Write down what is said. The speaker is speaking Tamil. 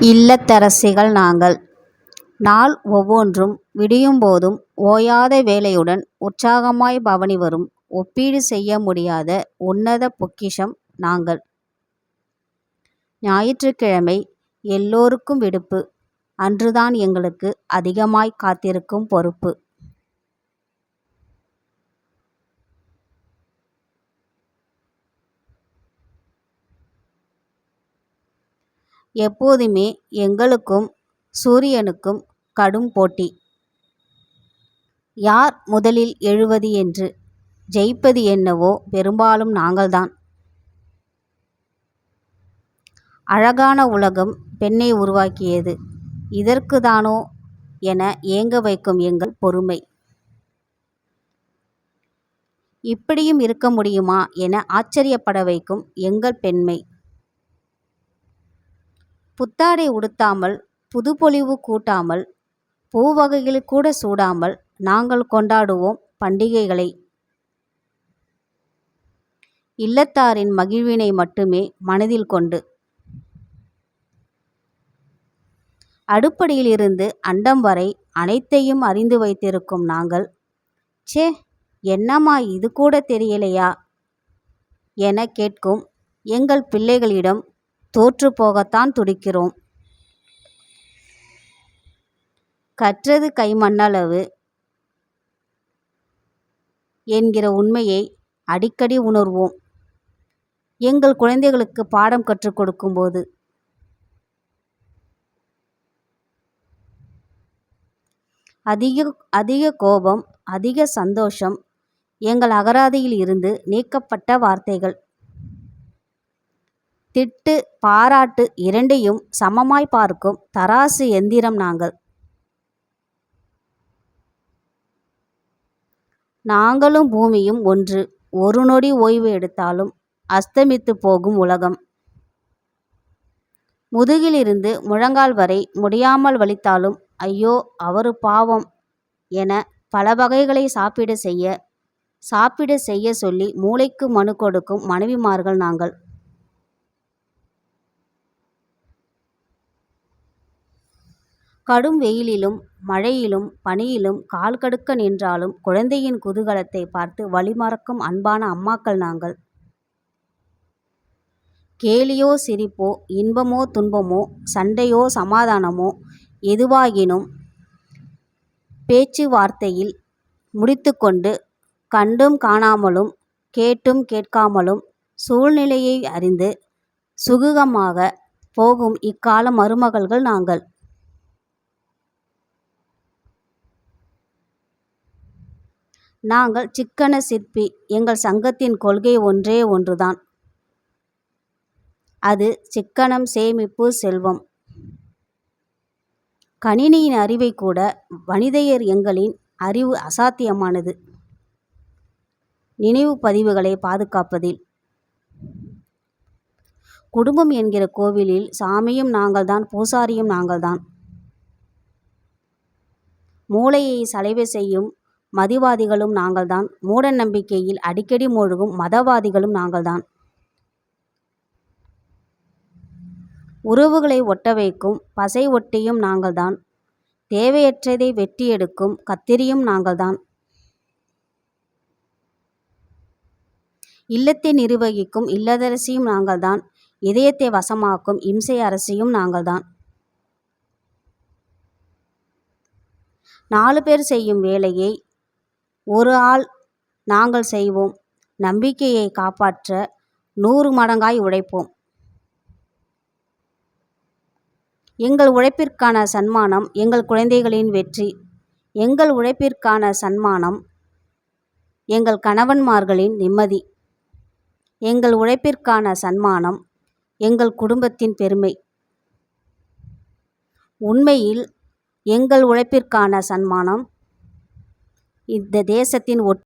இல்லத்தரசிகள் நாங்கள். நாள் ஒவ்வொன்றும் விடியும் போதும் ஓயாத வேலையுடன் உற்சாகமாய் பவனி வரும் ஒப்பீடு செய்ய முடியாத உன்னத பொக்கிஷம் நாங்கள். ஞாயிற்றுக்கிழமை எல்லோருக்கும் விடுப்பு. அன்றுதான் எங்களுக்கு அதிகமாய் காத்திருக்கும் பொறுப்பு. எப்போதுமே எங்களுக்கும் சூரியனுக்கும் கடும் போட்டி. யார் முதலில் எழுவது என்று. ஜெயிப்பது என்னவோ பெரும்பாலும் நாங்கள்தான். அழகான உலகம் பெண்ணை உருவாக்கியது. இதற்கு தானோ என ஏங்க வைக்கும் எங்கள் பொறுமை. இப்படியும் இருக்க முடியுமா என ஆச்சரியப்பட வைக்கும் எங்கள் பெண்மை. புத்தாடை உடுத்தாமல் புதுப்பொலிவு கூட்டாமல் பூவகைகள் கூட சூடாமல் நாங்கள் கொண்டாடுவோம் பண்டிகைகளை. இல்லத்தாரின் மகிழ்வினை மட்டுமே மனதில் கொண்டு. அடுப்படியிலிருந்து அண்டம் வரை அனைத்தையும் அறிந்து வைத்திருக்கும் நாங்கள் ச்சே என்னம்மா இது கூட தெரியலையா? என கேட்கும் எங்கள் பிள்ளைகளிடம் தோற்று போகத்தான் துடிக்கிறோம். கற்றது கைமண்ணளவு என்கிற உண்மையை அடிக்கடி உணர்வோம் எங்கள் குழந்தைகளுக்கு பாடம் கற்றுக் கொடுக்கும்போது. அதிக கோபம் அதிக சந்தோஷம் எங்கள் அகராதியில் இருந்து நீக்கப்பட்ட வார்த்தைகள். திட்டு பாராட்டு இரண்டையும் சமமாய் பார்க்கும் தராசு எந்திரம் நாங்கள். நாங்களும் பூமியும் ஒன்று ஒரு நொடி ஓய்வு எடுத்தாலும் அஸ்தமித்துப் போகும் உலகம். முதுகிலிருந்து முழங்கால் வரை முடியாமல் வலித்தாலும் ஐயோ அவரு பாவம் என பல வகைகளை சாப்பிட செய்ய சாப்பிட செய்யச் சொல்லி மூளைக்கு மனு கொடுக்கும் மனைவிமார்கள் நாங்கள். கடும் வெயிலிலும் மழையிலும் பனியிலும் கால் கடுக்க நின்றாலும் குழந்தையின் குதூகலத்தைப் பார்த்து வழிமறக்கும் அன்பான அம்மாக்கள் நாங்கள். கேலியோ சிரிப்போ இன்பமோ துன்பமோ சண்டையோ சமாதானமோ எதுவாகினும் பேச்சுவார்த்தையில் முடித்துக்கொண்டு கண்டும் காணாமலும் கேட்டும் கேட்காமலும் சூழ்நிலையை அறிந்து சுகூகமாகப் போகும் இக்கால மருமகள்கள் நாங்கள். நாங்கள் சிக்கன சிற்பி எங்கள் சங்கத்தின் கொள்கை ஒன்றே ஒன்றுதான். அது சிக்கனம் சேமிப்பு செல்வம். கணினியின் அறிவை கூட வனிதையர் எங்களின் அறிவு அசாத்தியமானது நினைவுப் பதிவுகளை பாதுகாப்பதில். குடும்பம் என்கிற கோவிலில் சாமியும் நாங்கள்தான் பூசாரியும் நாங்கள்தான். மூளையை சலவை செய்யும் மதிவாதிகளும் நாங்கள்தான் மூட நம்பிக்கையில் அடிக்கடி மூழ்கும் மதவாதிகளும் நாங்கள்தான். உறவுகளை ஒட்ட வைக்கும் பசை ஒட்டியும் நாங்கள்தான். தேவையற்றதை வெட்டி எடுக்கும் கத்திரியும் நாங்கள்தான். இல்லத்தை நிர்வகிக்கும் இல்லதரசியும் நாங்கள்தான். இதயத்தை வசமாக்கும் இம்சை அரசியும் நாங்கள்தான். நாலு பேர் செய்யும் வேலையை ஒரு ஆள் நாங்கள் செய்வோம் நம்பிக்கையை காப்பாற்ற நூறு மடங்காய் உழைப்போம். எங்கள் உழைப்பிற்கான சன்மானம் எங்கள் குழந்தைகளின் வெற்றி. எங்கள் உழைப்பிற்கான சன்மானம் எங்கள் கணவன்மார்களின் நிம்மதி. எங்கள் உழைப்பிற்கான சன்மானம் எங்கள் குடும்பத்தின் பெருமை. உண்மையில் எங்கள் உழைப்பிற்கான சன்மானம் இந்த தேசத்தின் ஒட்